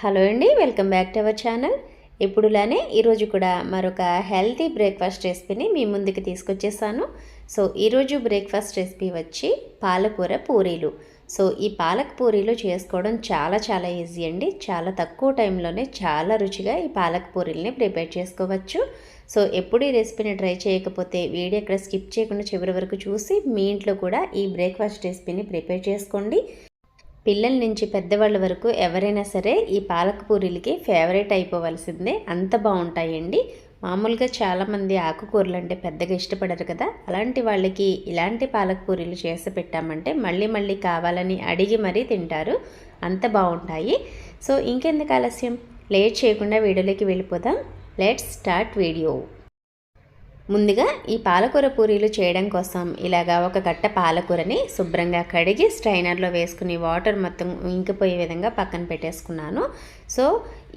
Hello అండి welcome back to our channel. ఇప్పుడులానే ఈరోజు కూడా మరొక హెల్తీ బ్రేక్ఫాస్ట్ రెసిపీని మీ ముందుకు తీసుకొచ్చేసాను. సో ఈరోజు బ్రేక్ఫాస్ట్ రెసిపీ వచ్చి పాలకూర పూరీలు. సో ఈ పాలక పూరీలు చేసుకోవడం చాలా చాలా ఈజీ అండి. చాలా తక్కువ టైంలోనే చాలా రుచిగా ఈ పాలక పూరీల్ని ప్రిపేర్ చేసుకోవచ్చు. సో ఎప్పుడు ఈ రెసిపీని ట్రై చేయకపోతే వీడియో ఇక్కడ స్కిప్ చేయకుండా చివరి వరకు చూసి మీ ఇంట్లో కూడా ఈ బ్రేక్ఫాస్ట్ రెసిపీని ప్రిపేర్ చేసుకోండి. పిల్లల నుంచి పెద్దవాళ్ళ వరకు ఎవరైనా సరే ఈ పాలక పూరీలకి ఫేవరెట్ అయిపోవలసిందే. అంత బాగుంటాయండి. మామూలుగా చాలామంది ఆకుకూరలు అంటే పెద్దగా ఇష్టపడరు కదా. అలాంటి వాళ్ళకి ఇలాంటి పాలక పూరీలు చేసి పెట్టామంటే మళ్ళీ మళ్ళీ కావాలని అడిగి మరీ తింటారు. అంత బాగుంటాయి. సో ఇంకెందుకు ఆలస్యం? లేట్ చేయకుండా వీడియోలోకి వెళ్ళిపోదాం. లెట్స్ స్టార్ట్ వీడియో ముందుగా ఈ పాలకూర పూరీలు చేయడం కోసం ఇలాగా ఒక కట్ట పాలకూరని శుభ్రంగా కడిగి స్ట్రైనర్లో వేసుకుని వాటర్ మొత్తం ఇంకిపోయే విధంగా పక్కన పెట్టేసుకున్నాను. సో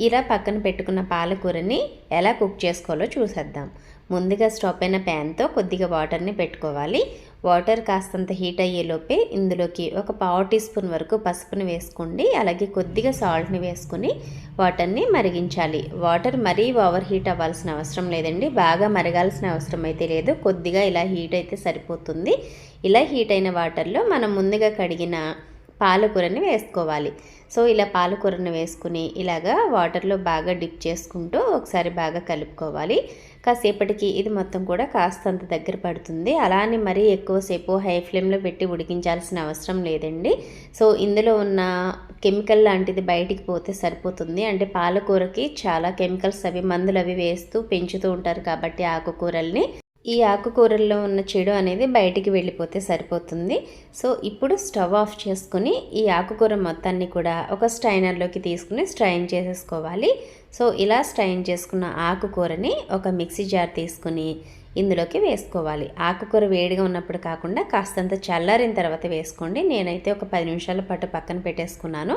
ఇలా పక్కన పెట్టుకున్న పాలకూరని ఎలా కుక్ చేసుకోవాలో చూసేద్దాం. ముందుగా స్టవ్ పైన ప్యాన్తో కొద్దిగా వాటర్ని పెట్టుకోవాలి. వాటర్ కాస్తంత హీట్ అయ్యేలోపే ఇందులోకి ఒక పావు టీ స్పూన్ వరకు పసుపుని వేసుకోండి. అలాగే కొద్దిగా సాల్ట్ని వేసుకుని వాటర్ని మరిగించాలి. వాటర్ మరీ ఓవర్ హీట్ అవ్వాల్సిన అవసరం లేదండి. బాగా మరగాల్సిన అవసరం అయితే లేదు. కొద్దిగా ఇలా హీట్ అయితే సరిపోతుంది. ఇలా హీట్ అయిన వాటర్లో మనం ముందుగా కడిగిన పాలకూరని వేసుకోవాలి. సో ఇలా పాలకూరని వేసుకుని ఇలాగా వాటర్లో బాగా డిప్ చేసుకుంటూ ఒకసారి బాగా కలుపుకోవాలి. కాసేపటికి ఇది మొత్తం కూడా కాస్తంత దగ్గర పడుతుంది. అలానే మరీ ఎక్కువసేపు హై ఫ్లేమ్లో పెట్టి ఉడికించాల్సిన అవసరం లేదండి. సో ఇందులో ఉన్న కెమికల్ లాంటిది బయటికి పోతే సరిపోతుంది. అంటే పాలకూరకి చాలా కెమికల్స్ అవి మందులు అవి వేస్తూ పెంచుతూ ఉంటారు కాబట్టి ఆకుకూరల్ని. ఈ ఆకుకూరల్లో ఉన్న చెడు అనేది బయటికి వెళ్ళిపోతే సరిపోతుంది. సో ఇప్పుడు స్టవ్ ఆఫ్ చేసుకుని ఈ ఆకుకూర మొత్తాన్ని కూడా ఒక స్ట్రైనర్లోకి తీసుకుని స్ట్రైన్ చేసేసుకోవాలి. సో ఇలా స్ట్రైన్ చేసుకున్న ఆకుకూరని ఒక మిక్సీ జార్ తీసుకుని ఇందులోకి వేసుకోవాలి. ఆకుకూర వేడిగా ఉన్నప్పుడు కాకుండా కాస్తంత చల్లారిన తర్వాత వేసుకోండి. నేనైతే ఒక పది నిమిషాల పాటు పక్కన పెట్టేసుకున్నాను.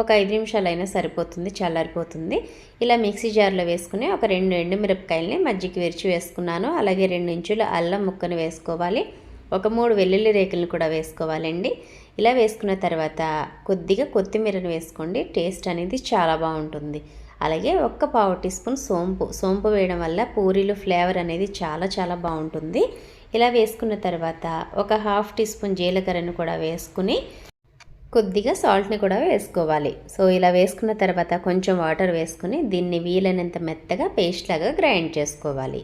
ఒక ఐదు నిమిషాలు అయినా సరిపోతుంది చల్లారిపోతుంది. ఇలా మిక్సీ జార్లో వేసుకుని ఒక రెండు ఎండు మిరపకాయలని మజ్జిగ విరిచి వేసుకున్నాను. అలాగే రెండు ఇంచుల అల్లం ముక్కను వేసుకోవాలి. ఒక మూడు వెల్లుల్లి రేకులను కూడా వేసుకోవాలండి. ఇలా వేసుకున్న తర్వాత కొద్దిగా కొత్తిమీరను వేసుకోండి. టేస్ట్ అనేది చాలా బాగుంటుంది. అలాగే ఒక్క పావు టీ స్పూన్ సోంపు. సోంపు వేయడం వల్ల పూరీలు ఫ్లేవర్ అనేది చాలా చాలా బాగుంటుంది. ఇలా వేసుకున్న తర్వాత ఒక హాఫ్ టీ స్పూన్ జీలకర్రను కూడా వేసుకుని కొద్దిగా సాల్ట్ని కూడా వేసుకోవాలి. సో ఇలా వేసుకున్న తర్వాత కొంచెం వాటర్ వేసుకుని దీన్ని వీలైనంత మెత్తగా పేస్ట్ లాగా గ్రైండ్ చేసుకోవాలి.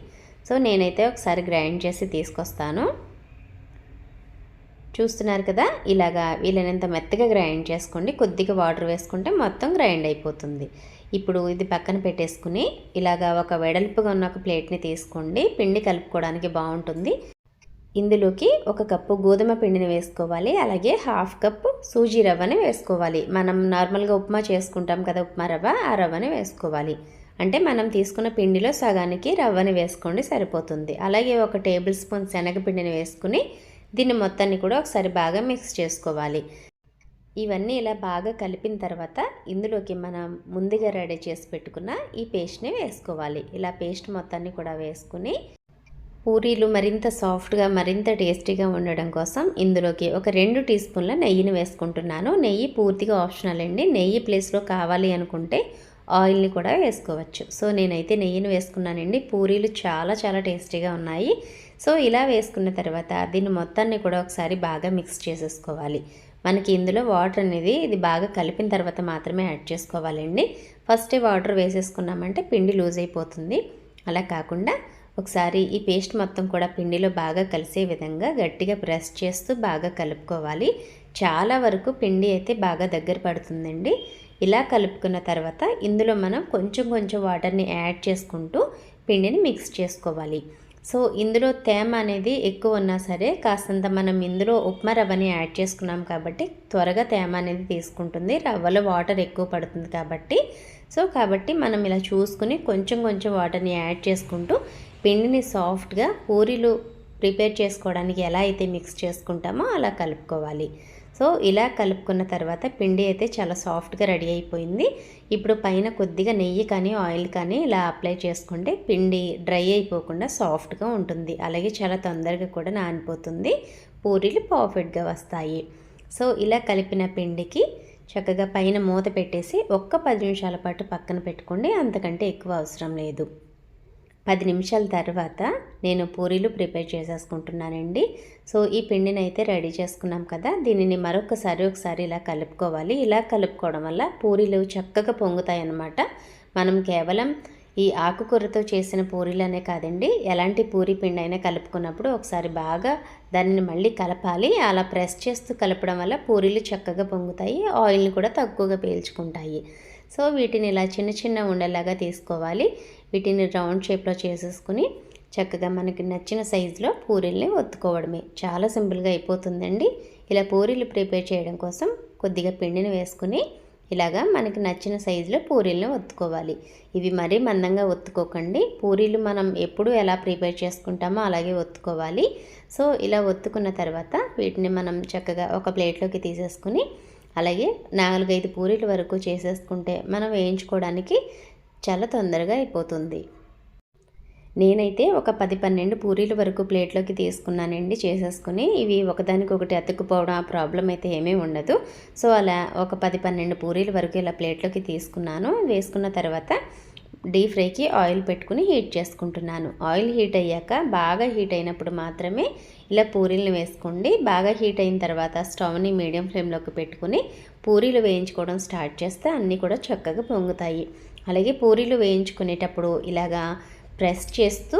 సో నేనైతే ఒకసారి గ్రైండ్ చేసి తీసుకొస్తాను. చూస్తున్నారు కదా? ఇలాగా వీలైనంత మెత్తగా గ్రైండ్ చేసుకోండి. కొద్దిగా వాటర్ వేసుకుంటే మొత్తం గ్రైండ్ అయిపోతుంది. ఇప్పుడు ఇది పక్కన పెట్టేసుకుని ఇలాగా ఒక వెడల్పుగా ఉన్న ఒక ప్లేట్ని తీసుకోండి. పిండి కలుపుకోవడానికి బాగుంటుంది. ఇందులోకి ఒక కప్పు గోధుమ పిండిని వేసుకోవాలి. అలాగే హాఫ్ కప్పు సూజీ రవ్వని వేసుకోవాలి. మనం నార్మల్గా ఉప్మా చేసుకుంటాం కదా ఉప్మా రవ్వ ఆ రవ్వని వేసుకోవాలి. అంటే మనం తీసుకున్న పిండిలో సగానికి రవ్వని వేసుకోండి సరిపోతుంది. అలాగే ఒక టేబుల్ స్పూన్ శనగపిండిని వేసుకుని దీన్ని మొత్తాన్ని కూడా ఒకసారి బాగా మిక్స్ చేసుకోవాలి. ఇవన్నీ ఇలా బాగా కలిపిన తర్వాత ఇందులోకి మనం ముందుగా రెడీ చేసి పెట్టుకున్న ఈ పేస్ట్ని వేసుకోవాలి. ఇలా పేస్ట్ మొత్తాన్ని కూడా వేసుకుని పూరీలు మరింత సాఫ్ట్గా మరింత టేస్టీగా ఉండడం కోసం ఇందులోకి ఒక రెండు టీ స్పూన్ల నెయ్యిని వేసుకుంటున్నాను. నెయ్యి పూర్తిగా ఆప్షనల్ అండి. నెయ్యి ప్లేస్లో కావాలి అనుకుంటే ఆయిల్ని కూడా వేసుకోవచ్చు. సో నేనైతే నెయ్యిని వేసుకున్నానండి. పూరీలు చాలా చాలా టేస్టీగా ఉన్నాయి. సో ఇలా వేసుకున్న తర్వాత దీన్ని మొత్తాన్ని కూడా ఒకసారి బాగా మిక్స్ చేసేసుకోవాలి. మనకి ఇందులో వాటర్ అనేది ఇది బాగా కలిపిన తర్వాత మాత్రమే యాడ్ చేసుకోవాలండి. ఫస్టే వాటర్ వేసేసుకున్నామంటే పిండి లూజ్ అయిపోతుంది. అలా కాకుండా ఒకసారి ఈ పేస్ట్ మొత్తం కూడా పిండిలో బాగా కలిసే విధంగా గట్టిగా ప్రెస్ చేస్తూ బాగా కలుపుకోవాలి. చాలా వరకు పిండి అయితే బాగా దగ్గర పడుతుందండి. ఇలా కలుపుకున్న తర్వాత ఇందులో మనం కొంచెం కొంచెం వాటర్ని యాడ్ చేసుకుంటూ పిండిని మిక్స్ చేసుకోవాలి. సో ఇందులో తేమ అనేది ఎక్కువ ఉన్నా సరే కాస్తంత మనం ఇందులో ఉప్మా రవ్వని యాడ్ చేసుకున్నాం కాబట్టి త్వరగా తేమ అనేది తీసుకుంటుంది. రవ్వలో వాటర్ ఎక్కువ పడుతుంది కాబట్టి. సో కాబట్టి మనం ఇలా చూసుకుని కొంచెం కొంచెం వాటర్ని యాడ్ చేసుకుంటూ పిండిని సాఫ్ట్గా పూరీలు ప్రిపేర్ చేసుకోవడానికి ఎలా అయితే మిక్స్ చేసుకుంటామో అలా కలుపుకోవాలి. సో ఇలా కలుపుకున్న తర్వాత పిండి అయితే చాలా సాఫ్ట్గా రెడీ అయిపోయింది. ఇప్పుడు పైన కొద్దిగా నెయ్యి కానీ ఆయిల్ కానీ ఇలా అప్లై చేసుకుంటే పిండి డ్రై అయిపోకుండా సాఫ్ట్గా ఉంటుంది. అలాగే చాలా తొందరగా కూడా నానిపోతుంది. పూరీలు పర్ఫెక్ట్గా వస్తాయి. సో ఇలా కలిపిన పిండికి చక్కగా పైన మూత పెట్టేసి ఒక్క పది నిమిషాల పాటు పక్కన పెట్టుకోండి. అంతకంటే ఎక్కువ అవసరం లేదు. పది నిమిషాల తర్వాత నేను పూరీలు ప్రిపేర్ చేసేసుకుంటున్నానండి. సో ఈ పిండిని అయితే రెడీ చేసుకున్నాం కదా దీనిని మరొకసారి ఒకసారి ఇలా కలుపుకోవాలి. ఇలా కలుపుకోవడం వల్ల పూరీలు చక్కగా పొంగుతాయి అన్నమాట మనం కేవలం ఈ ఆకుకూరతో చేసిన పూరీలనే కాదండి ఎలాంటి పూరి పిండి అయినా కలుపుకున్నప్పుడు ఒకసారి బాగా దానిని మళ్ళీ కలపాలి. అలా ప్రెస్ చేస్తూ కలపడం వల్ల పూరీలు చక్కగా పొంగుతాయి ఆయిల్ని కూడా తక్కువగా పీల్చుకుంటాయి. సో వీటిని ఇలా చిన్న చిన్న ఉండలాగా తీసుకోవాలి. వీటిని రౌండ్ షేప్లో చేసేసుకుని చక్కగా మనకి నచ్చిన సైజులో పూరీల్ని ఒత్తుకోవడమే. చాలా సింపుల్గా అయిపోతుందండి. ఇలా పూరీలు ప్రిపేర్ చేయడం కోసం కొద్దిగా పిండిని వేసుకుని ఇలాగా మనకి నచ్చిన సైజులో పూరీలను ఒత్తుకోవాలి. ఇవి మరీ మందంగా ఒత్తుకోకండి. పూరీలు మనం ఎప్పుడు ఎలా ప్రిపేర్ చేసుకుంటామో అలాగే ఒత్తుకోవాలి. సో ఇలా ఒత్తుకున్న తర్వాత వీటిని మనం చక్కగా ఒక ప్లేట్లోకి తీసేసుకుని అలాగే నాలుగైదు పూరీల వరకు చేసేసుకుంటే మనం వేయించుకోవడానికి చాలా తొందరగా అయిపోతుంది. నేనైతే ఒక పది పన్నెండు పూరీల వరకు ప్లేట్లోకి తీసుకున్నానండి చేసేసుకుని. ఇవి ఒకదానికొకటి అతుక్కుపోవడం ఆ ప్రాబ్లం అయితే ఏమీ ఉండదు. సో అలా ఒక పది పన్నెండు పూరీల వరకు ఇలా ప్లేట్లోకి తీసుకున్నాను. వేసుకున్న తర్వాత డీప్ ఫ్రైకి ఆయిల్ పెట్టుకుని హీట్ చేసుకుంటున్నాను. ఆయిల్ హీట్ అయ్యాక బాగా హీట్ అయినప్పుడు మాత్రమే ఇలా పూరీలను వేసుకోండి. బాగా హీట్ అయిన తర్వాత స్టవ్ని మీడియం ఫ్లేమ్లోకి పెట్టుకుని పూరీలు వేయించుకోవడం స్టార్ట్ చేస్తే అన్నీ కూడా చక్కగా పొంగుతాయి. అలాగే పూరీలు వేయించుకునేటప్పుడు ఇలాగా ప్రెస్ చేస్తూ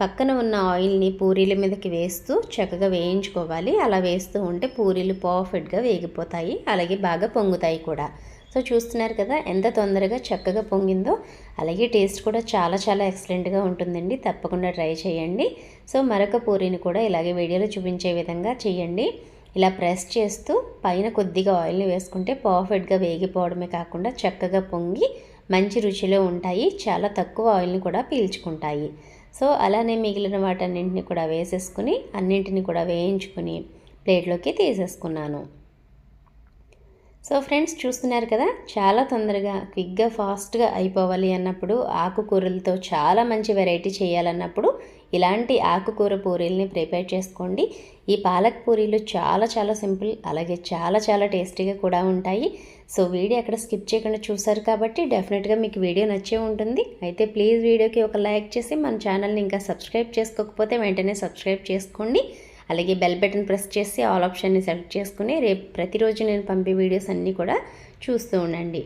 పక్కన ఉన్న ఆయిల్ని పూరీల మీదకి వేస్తూ చక్కగా వేయించుకోవాలి. అలా వేస్తూ ఉంటే పూరీలు పర్ఫెక్ట్గా వేగిపోతాయి. అలాగే బాగా పొంగుతాయి కూడా. సో చూస్తున్నారు కదా ఎంత తొందరగా చక్కగా పొంగిందో. అలాగే టేస్ట్ కూడా చాలా చాలా ఎక్సలెంట్గా ఉంటుందండి. తప్పకుండా ట్రై చేయండి. సో మరొక పూరీని కూడా ఇలాగే వీడియోలో చూపించే విధంగా చేయండి. ఇలా ప్రెస్ చేస్తూ పైన కొద్దిగా ఆయిల్ని వేసుకుంటే పర్ఫెక్ట్గా వేగిపోవడమే కాకుండా చక్కగా పొంగి మంచి రుచిలో ఉంటాయి. చాలా తక్కువ ఆయిల్ని కూడా పీల్చుకుంటాయి. సో అలానే మిగిలిన వాటన్నింటిని కూడా వేసేసుకుని అన్నింటిని కూడా వేయించుకుని ప్లేట్లోకి తీసేసుకున్నాను. సో ఫ్రెండ్స్ చూస్తున్నారు కదా? చాలా తొందరగా క్విక్గా ఫాస్ట్గా అయిపోవాలి అన్నప్పుడు ఆకుకూరలతో చాలా మంచి వెరైటీ చేయాలన్నప్పుడు ఇలాంటి ఆకుకూర పూరీల్ని ప్రిపేర్ చేసుకోండి. ఈ పాలక్ పూరీలు చాలా చాలా సింపుల్ అలాగే చాలా చాలా టేస్టీగా కూడా ఉంటాయి. సో వీడియో అక్కడ స్కిప్ చేయకుండా చూసారు కాబట్టి డెఫినెట్గా మీకు వీడియో నచ్చే ఉంటుంది. అయితే ప్లీజ్ వీడియోకి ఒక లైక్ చేసి మన ఛానల్ని ఇంకా సబ్స్క్రైబ్ చేసుకోకపోతే వెంటనే సబ్స్క్రైబ్ చేసుకోండి. అలాగే బెల్ బటన్ ప్రెస్ చేసి ఆల్ ఆప్షన్ని సెలెక్ట్ చేసుకుని రేపు ప్రతిరోజు నేను పంపే వీడియోస్ అన్నీ కూడా చూస్తూ ఉండండి.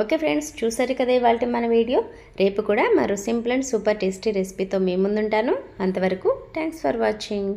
ఓకే ఫ్రెండ్స్ చూసారు కదా ఇవాళ మన వీడియో రేపు కూడా మరో సింపుల్ అండ్ సూపర్ టేస్టీ రెసిపీతో మీ ముందుంటాను. అంతవరకు థ్యాంక్స్ ఫర్ వాచింగ్